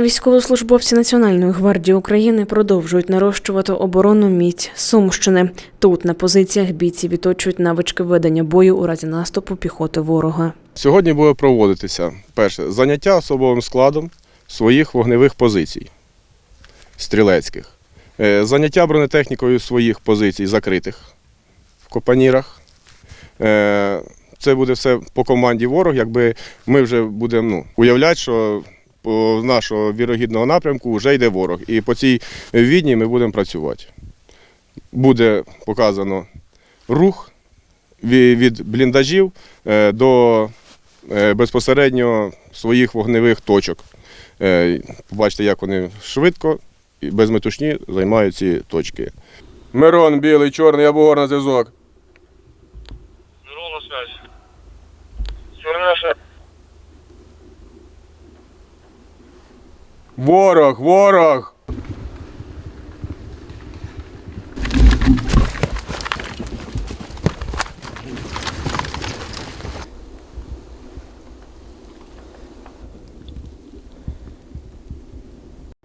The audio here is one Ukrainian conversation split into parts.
Військовослужбовці Національної гвардії України продовжують нарощувати оборонну міць Сумщини. Тут на позиціях бійці відточують навички ведення бою у разі наступу піхоти ворога. Сьогодні буде проводитися перше заняття особовим складом своїх вогневих позицій стрілецьких, Е, заняття бронетехнікою своїх позицій закритих в копанірах. Е, Це буде все по команді ворог, якби ми вже будемо ну, уявляти, що нашого вірогідного напрямку вже йде ворог. І по цій відні ми будемо працювати. Буде показано рух від бліндажів е, до е, безпосередньо своїх вогневих точок. Е, Побачите, як вони швидко і без метушні займають ці точки. Мирон, білий, чорний, або на зв'язок. Ворог, ворог!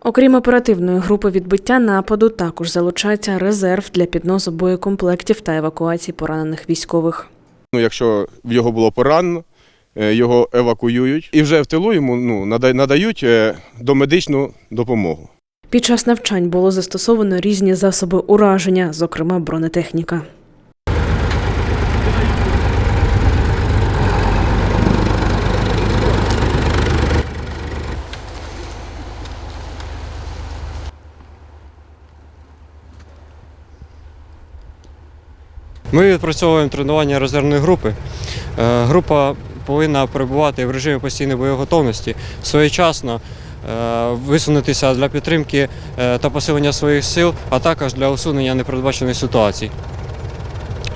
Окрім оперативної групи відбиття нападу, також залучається резерв для підносу боєкомплектів та евакуації поранених військових. Ну, якщо в його було поранено, його евакуюють і вже в тилу йому ну, надають е, домедичну допомогу. Під час навчань було застосовано різні засоби ураження, зокрема бронетехніка. Ми відпрацьовуємо тренування резервної групи. Е, Група повинна перебувати в режимі постійної боєготовності, своєчасно е, висунутися для підтримки е, та посилення своїх сил, а також для усунення непередбачених ситуацій.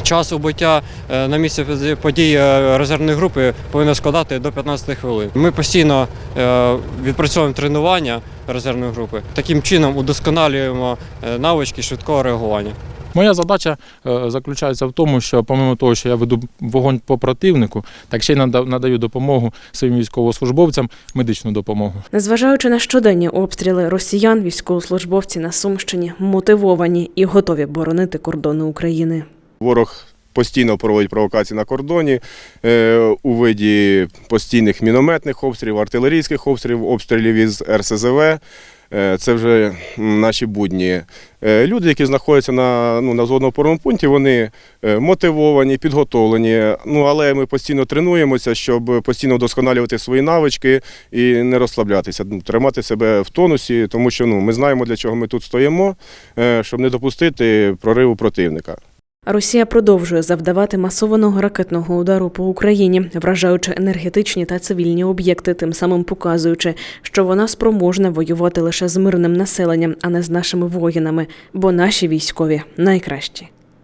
Час убиття е, на місці подій резервної групи повинен складати до 15 хвилин. Ми постійно відпрацьовуємо тренування резервної групи. Таким чином удосконалюємо навички швидкого реагування. Моя задача е, заключається в тому, що помимо того, що я веду вогонь по противнику, так ще й нада- надаю допомогу своїм військовослужбовцям, медичну допомогу. Незважаючи на щоденні обстріли росіян, військовослужбовці на Сумщині мотивовані і готові боронити кордони України. Ворог постійно проводить провокації на кордоні е, у виді постійних мінометних обстрілів, артилерійських обстрілів, обстрілів із РСЗВ. Е, Це вже наші будні. Е, Люди, які знаходяться на, ну, на зонно-опорному пункті, вони е, мотивовані, підготовлені. Ну, але ми постійно тренуємося, щоб постійно вдосконалювати свої навички і не розслаблятися, ну, тримати себе в тонусі, тому що ну, ми знаємо, для чого ми тут стоїмо, щоб не допустити прориву противника. Росія продовжує завдавати масованого ракетного удару по Україні, вражаючи енергетичні та цивільні об'єкти, тим самим показуючи, що вона спроможна воювати лише з мирним населенням, а не з нашими воїнами, бо наші військові найкращі.